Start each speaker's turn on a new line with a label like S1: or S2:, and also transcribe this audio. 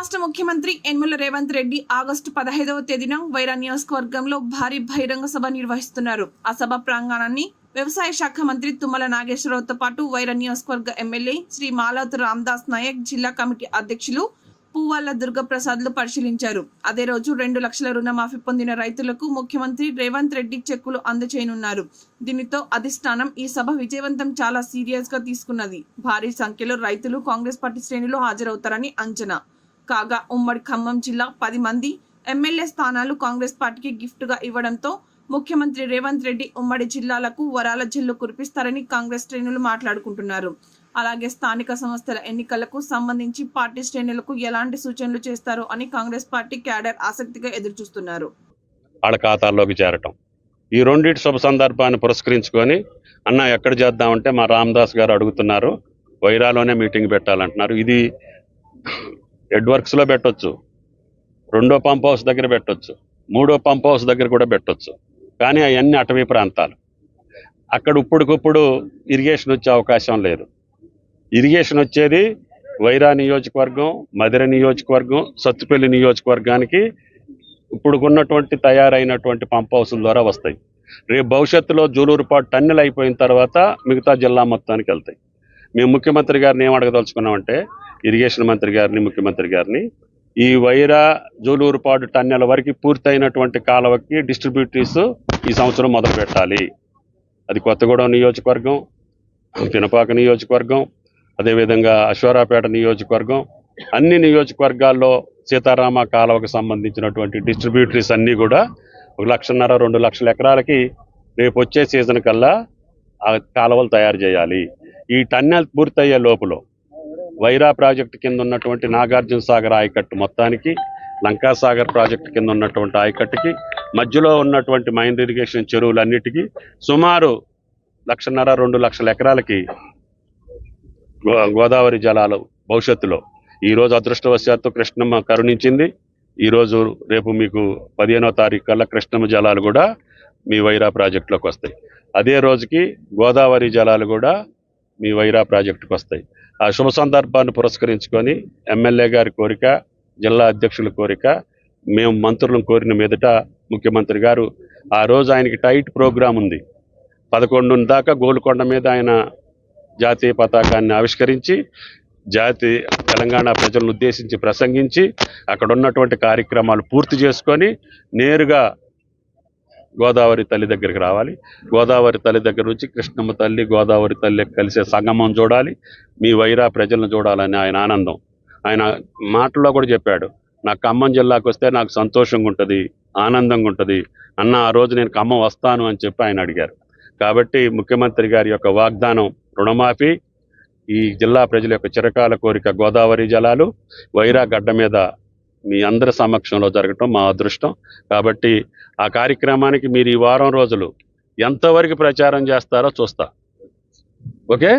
S1: రాష్ట్ర ముఖ్యమంత్రి ఎన్మెల రేవంత్ రెడ్డి ఆగస్టు పదహైదవ తేదీన వైరా నియోజకవర్గంలో భారీ బహిరంగ సభ నిర్వహిస్తున్నారు. ఆ సభ ప్రాంగణాన్ని వ్యవసాయ శాఖ మంత్రి తుమ్మల నాగేశ్వరరావుతో పాటు వైరా నియోజకవర్గ ఎమ్మెల్యే శ్రీ మాలవతు రామ్దాస్ నాయక్ జిల్లా కమిటీ అధ్యక్షులు పువ్వాల దుర్గప్రసాద్లు పరిశీలించారు. అదే రోజు రెండు లక్షల రుణమాఫీ పొందిన రైతులకు ముఖ్యమంత్రి రేవంత్ రెడ్డి చెక్కులు అందజేయనున్నారు దీనితో అధిష్టానం ఈ సభ విజయవంతం చాలా సీరియస్గా తీసుకున్నది. భారీ సంఖ్యలో రైతులు కాంగ్రెస్ పార్టీ శ్రేణులు హాజరవుతారని అంచనా. కాగా ఉమ్మడి ఖమ్మం జిల్లా పది మంది ఎమ్మెల్యే స్థానాలు కాంగ్రెస్ పార్టీకి గిఫ్ట్గా ఇవ్వడంతో ముఖ్యమంత్రి రేవంత్ రెడ్డి ఉమ్మడి జిల్లాలకు వరాల జిల్లు కురిపిస్తారని కాంగ్రెస్ శ్రేణులు మాట్లాడుకుంటున్నారు. అలాగే స్థానిక సంస్థల ఎన్నికలకు సంబంధించి పార్టీ శ్రేణులకు ఎలాంటి సూచనలు చేస్తారో అని కాంగ్రెస్ పార్టీ క్యాడర్ ఆసక్తిగా ఎదురుచూస్తున్నారు.
S2: వాళ్ళ ఖాతాల్లోకి చేరటం. ఈ రెండింటి శుభ సందర్భాన్ని పురస్కరించుకొని అన్న ఎక్కడ చేద్దామంటే మా రామదాస్ గారు అడుగుతున్నారు వైరాలోనే మీటింగ్ పెట్టాలంటున్నారు. ఇది ఎడ్వర్క్స్లో పెట్టొచ్చు. రెండో పంప్ హౌస్ దగ్గర పెట్టొచ్చు. మూడో పంప్ హౌస్ దగ్గర కూడా పెట్టొచ్చు. కానీ అవన్నీ అటవీ ప్రాంతాలు. అక్కడ ఇప్పుడుకిప్పుడు ఇరిగేషన్ వచ్చే అవకాశం లేదు. ఇరిగేషన్ వచ్చేది వైరా నియోజకవర్గం మధుర నియోజకవర్గం సత్తుపల్లి నియోజకవర్గానికి ఇప్పుడుకున్నటువంటి తయారైనటువంటి పంప్ హౌసుల ద్వారా వస్తాయి. రేపు భవిష్యత్తులో జూలూరుపాటు టన్నెల్ అయిపోయిన తర్వాత మిగతా జిల్లా మొత్తానికి వెళ్తాయి. మేము ముఖ్యమంత్రి గారిని ఏం అడగదలుచుకున్నామంటే ఇరిగేషన్ మంత్రి గారిని ముఖ్యమంత్రి గారిని ఈ వైరా జోలూరుపాడు టన్నెల వరకు పూర్తయినటువంటి కాలువకి డిస్ట్రిబ్యూటర్స్ ఈ సంవత్సరం మొదలు పెట్టాలి. అది కొత్తగూడెం నియోజకవర్గం పినపాక నియోజకవర్గం అదేవిధంగా అశ్వరాపేట నియోజకవర్గం అన్ని నియోజకవర్గాల్లో సీతారామ కాలువకు సంబంధించినటువంటి డిస్ట్రిబ్యూటరీస్ అన్నీ కూడా ఒక లక్షన్నర రెండు లక్షల ఎకరాలకి రేపు వచ్చే సీజన్ కల్లా ఆ కాలువలు తయారు చేయాలి. ఈ టన్నెల్ పూర్తయ్యే లోపల వైరా ప్రాజెక్టు కింద ఉన్నటువంటి నాగార్జున సాగర్ ఆయకట్టు మొత్తానికి లంకాసాగర్ ప్రాజెక్టు కింద ఉన్నటువంటి ఆయకట్టుకి మధ్యలో ఉన్నటువంటి మైండ్ ఇరిగేషన్ చెరువులన్నిటికీ సుమారు లక్షన్నర రెండు లక్షల ఎకరాలకి గో- గోదావరి జలాలు భవిష్యత్తులో. ఈరోజు అదృష్టవశాత్తు కృష్ణమ్మ కరుణించింది. ఈరోజు రేపు మీకు పదిహేనో తారీఖు కల్లా కృష్ణమ్మ జలాలు కూడా మీ వైరా ప్రాజెక్టులోకి వస్తాయి. అదే రోజుకి గోదావరి జలాలు కూడా మీ వైరా ప్రాజెక్టుకు వస్తాయి. ఆ శుభ సందర్భాన్ని పురస్కరించుకొని ఎమ్మెల్యే గారి కోరిక జిల్లా అధ్యక్షుల కోరిక మేము మంత్రులను కోరిన మీదట ముఖ్యమంత్రి గారు ఆ రోజు ఆయనకి టైట్ ప్రోగ్రాం ఉంది. పదకొండు దాకా గోల్కొండ మీద ఆయన జాతీయ పతాకాన్ని ఆవిష్కరించి జాతి తెలంగాణ ప్రజలను ఉద్దేశించి ప్రసంగించి అక్కడ ఉన్నటువంటి కార్యక్రమాలు పూర్తి చేసుకొని నేరుగా గోదావరి తల్లి దగ్గరికి రావాలి. గోదావరి తల్లి దగ్గర నుంచి కృష్ణమ్మ తల్లి గోదావరి తల్లి కలిసే సంగమం చూడాలి. మీ వైరా ప్రజలను చూడాలని ఆయన ఆనందం. ఆయన మాటల్లో కూడా చెప్పాడు నాకు ఖమ్మం జిల్లాకు వస్తే నాకు సంతోషంగా ఉంటుంది ఆనందంగా ఉంటుంది. అన్న ఆ రోజు నేను ఖమ్మం వస్తాను అని చెప్పి ఆయన అడిగారు. కాబట్టి ముఖ్యమంత్రి గారి యొక్క వాగ్దానం రుణమాఫీ ఈ జిల్లా ప్రజల యొక్క చిరకాల కోరిక గోదావరి జలాలు వైరా గడ్డ మీద మీ అందరి సమక్షంలో జరగటం మా అదృష్టం. కాబట్టి ఆ కార్యక్రమానికి మీరు ఈ వారం రోజులు ఎంతవరకు ప్రచారం చేస్తారో చూస్తా. ఓకే?